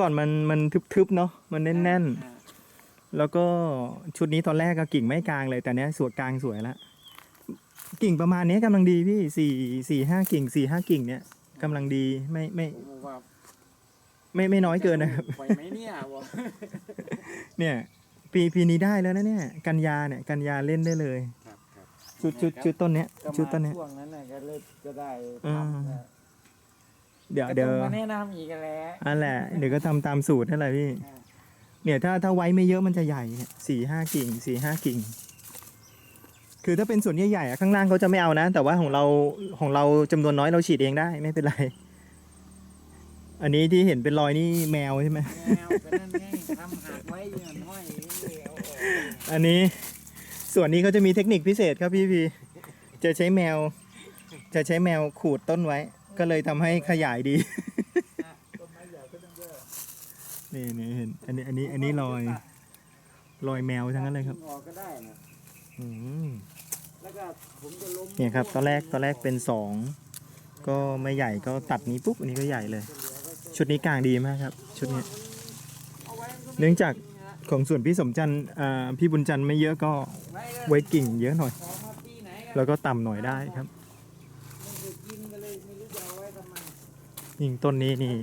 ก่อนมันมันทึบๆเนาะมันแน่นอ่าๆแล้วก็ชุดนี้ตอนแรกก็กิ่งไม่กลางเลยแต่เนี้ยสวยกลางสวยละกิ่งประมาณนี้กำลังดีพี่สี่สี่ห้ากิ่งสี่ห้ากิ่งเนี้ยกำลังดีไม่ไม่ผมว่าไม่ไม่น้อยเกินนะครับไหวไหมเนี่ยบอกเนี่ย ปีปีนี้ได้แล้วนะเนี่ย กันยาเนี่ย กันยาเล่นได้เลยครับครับชุดชุดชุดต้นเนี้ยก็ชุดต้มานเนี้ยช่วงนั้นน่ะก็เลยก็ได้อืมทำนะ เดี๋ยวก็เดี๋ยวต้องมาแนะนำอีกแหล้วอันแหละเดี๋ยวก็ทำตามสูตรนั่นแหละพี่ เนี่ยถ้าถ้าไว้ไม่เยอะมันจะใหญ่เนี่ยสี่ห้ากิ่งสี่ห้ากิ่ง คือถ้าเป็นส่วนใหญ่ๆอะข้างล่างเขาจะไม่เอานะ แต่ว่าของเราของเราจำนวนน้อยเราฉีดเองได้ไม่เป็นไร อันนี้ที่เห็นเป็นรอยนี่แมวใช่ไหม แนวเป็นนั่นไงทำหักไว้อย่างน้อยเอาออกอันนี้ส่วนนี้เขาจะมีเทคนิคพิเศษครับพี่พีจะใช้แมว จะใช้แมวขูดต้นไว้ ก็เลยทำให้ขยายดี ต้นไม้ใหญ่ก็ต้องเยอะนี่นี่เห็น อันนี้อันนี้อันนี้รอยรอยแมวทั้งนั้นเลยครับออกก็ได้นะอืมแล้วก็ผมจะล้มเนี่ยครับ ตอนแรกตอนแรกเป็นสองก็ไม่ใหญ่ก็ตัดนี้ปุ๊บอันนี้ก็ใหญ่เลย ชุดนี้กลางดีมากครับ ชุดนี้เอาไว้ก็ไม่เนื่องจากของส่วนพี่สมจันทร์อ่าพี่บุญจันทร์ไม่เยอะก็ไว้ก็ไว้กิ่งเยอะหน่อยขอมาปีไหนก็แล้วก็ต่ำหน่อยได้ครับ ไม่ได้กินก็เลยไม่รู้จะเอาไว้ทำไม ยิ่งต้นนี้นี่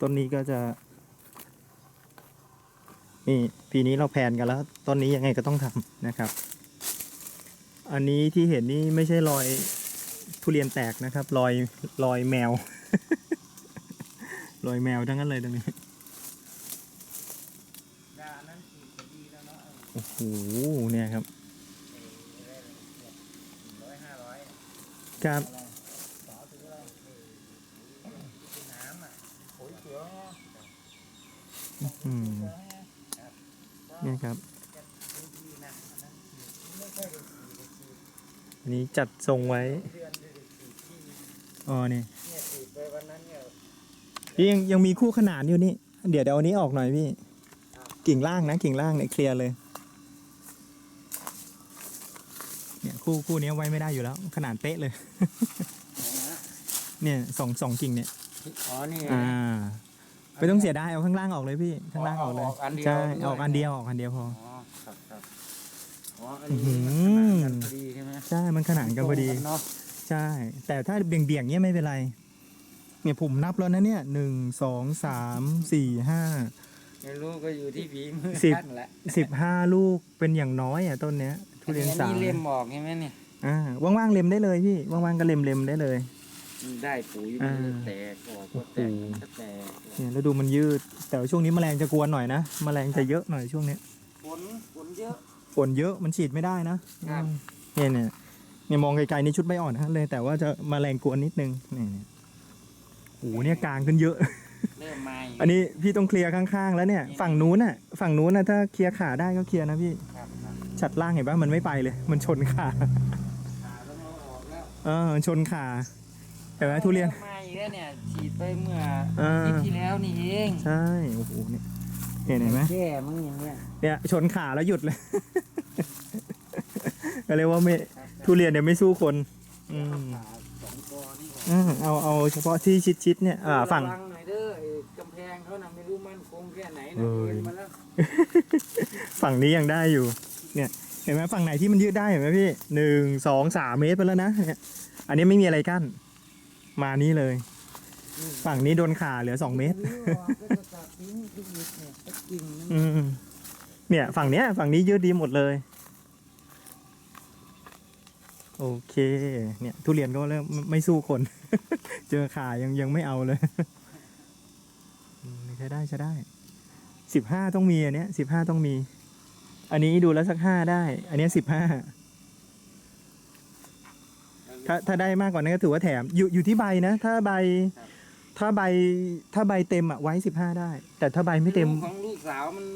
ต้นนี้ก็จะนี่ปีนี้เราแพนกันแล้วต้นนี้ยังไงก็ต้องทำนะครับ อันนี้ที่เห็นนี่ไม่ใช่รอยทุเรียนแตกนะครับ รอยรอยแมว รอยแมวทั้งนั้นเลยตรงนี้โอ้โหเนี่ยครับ ร้อยห้าร้อย ครับนี่ครับอันนี้จัดทรงไว้ อ๋อนี่พี่ยังยังมีคู่ขนานอยู่นี่ เดี๋ยวเดี๋ยวอันนี้ออกหน่อยพี่ กิ่งล่างนะ กิ่งล่างเนี่ยเคลียร์เลย เนี่ยคู่คู่นี้ไว้ไม่ได้อยู่แล้ว ขนาดเป๊ะเลยไหนฮะเนี่ยสองสองกิ่งเนี่ย อ๋อนี่อ่าไม่ต้องเสียดายเอาข้างล่างออกเลยพี่ข้างล่างออกเลยออกอันเดียวใช่ด้วยออกอันเดียวออกอันเดียวพออ๋อครับครับอ๋ออันอื้อหืนี้อมันขนาดกันพอดีใช่ไหมใช่มันขนานกันพอดีตรงเนาะใช่ แต่ถ้าเบี่ยงเบี่ยงๆเนี้ยไม่เป็นไร เนี่ยผมนับแล้วนะเนี่ยหนึ่งสองสามสี่ห้าไม่รู้ก็อยู่ที่ฝีมือสิบท่านแหละสิบห้าลูกเป็นอย่างน้อยอะต้นเนี้ย ทุเรียนสาอัมเล่มออกใช่ไหมเนี่ยอ่าว่างๆเล็มได้เลยพี่ว่างๆก็เล็มเล็มๆได้เลยมันได้ปุ๋ยอ่ามันแตกออกก็แตกมันก็แตกเนี่ยแล้วดูมันยืด แต่ว่าช่วงนี้แมลงจะกวนหน่อยนะแมลงจะเยอะหน่อยช่วงเนี้ยฝนฝนเยอะฝนเยอะมันฉีดไม่ได้นะครับอืมเนี่ยเนี่ยเนี่ยมองไกลๆนี่ชุดใบอ่อนนะเลย แต่ว่าจะแมลงกวนนิดนึงนี่เนี่ยโอ้โหเนี่ยกลางขึ้นเยอะเริ่มมาอีกอันนี้พี่ต้องเคลียร์ข้างๆ แล้วเนี่ย ฝั่งนู้นน่ะ ฝั่งนู้นน่ะถ้าเคลียร์ขาได้ก็เคลียร์นะพี่ ครับครับฉัดล่างเห็นปะมันไม่ไปเลย มันชนขาขาต้องเอาออกแล้วเออมันชนขาเห็นไหมทุเรียนมาอีกแล้วเนี่ยฉีดไปเมื่ออ่าอาทิตย์ที่แล้วนี่เองใช่โอ้โหเนี่ยเห็นไหมแย่มึงอย่างเนี้ยเนี่ยชนขาแล้วหยุดเลยก็เรียกว่าไม่ทุเรียนเนี่ยไม่สู้คน อืมขาสองกอนี่ออกอืมเอาเอาเฉพาะที่ชิดๆเนี่ยอ่าฝั่งระวังหน่อยเด้อไอ้กำแพงเขาน่ะไม่รู้มันคงแค่ไหนเอนะอเอ็นมาแล้วฝั่งนี้ยังได้อยู่ เนี่ยเห็นไหมฝั่งไหนที่มันยืดได้เห็นไหมพี่หนึ่งสองสามเมตรไปแล้วนะเนี่ยอันนี้ไม่มีอะไรกั้น มานี้เลย ฝั่งนี้โดนขาเหลือสองเมตรนี่ออกก็จะตัดทิ้งทิ้งอีกเนี่ยสักกิ่งนึงอืมเนี่ยฝั่งเนี้ยฝั่งนี้ยืดดีหมดเลย โอเค เนี่ย ทุเรียนก็เริ่มไม่ไม่สู้คน เจอขายังยังไม่เอาเลยอืมใช้ได้ใช้ได้สิบห้าต้องมีอันเนี้ยสิบห้าต้องมี อันนี้ดูแล้วสักห้าได้ อันเนี้สิบห้าถ้าถ้าได้มากกว่านั้นก็ถือว่าแถม อยู่อยู่ที่ใบนะ ถ้าใบ ถ้าใบถ้าใบเต็มอะไว้สิบห้าได้ แต่ถ้าใบไม่เต็มลูกของลูกสาวมัน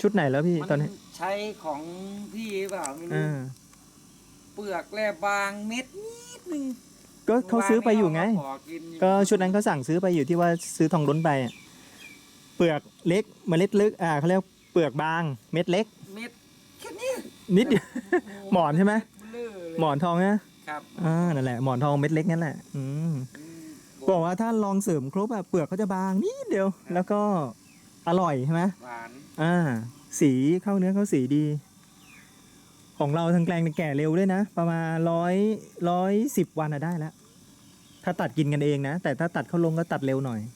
ชุดไหนแล้วพี่มันตอนนี้ ใช้ของพี่เปล่าไม่รู้อ่าเปลือกแลบบางเม็ดนิดนึงก็เขาซื้อไปอยู่ไงขอกินอยู่ก็ชุดนั้นเขาสั่งซื้อไปอยู่ที่ว่าซื้อทองล้นไปอะเปลือกเล็กเมล็ดลึก อ่าเขาเรียก เปลือกบาง เม็ดเล็ก เม็ดแค่นี้นิดเดียวหมอนใช่ไหมเบลอเลยหมอนทองนะครับอ่านั่นแหละหมอนทองเม็ดเล็กนั่นแหละอืมอืมบอกว่าถ้าลองเสริมครบอะเปลือกเขาจะบางนิดเดียว แล้วก็อร่อยใช่ไหมหวานอ่า สีเข้าเนื้อเข้าสีดี ของเราทางแกลงเนี่ยแก่เร็วด้วยนะ ประมาณร้อยร้อยสิบวันอะได้แล้วถ้าตัดกินกันเองนะ แต่ถ้าตัดเข้าลงก็ตัดเร็วหน่อยอ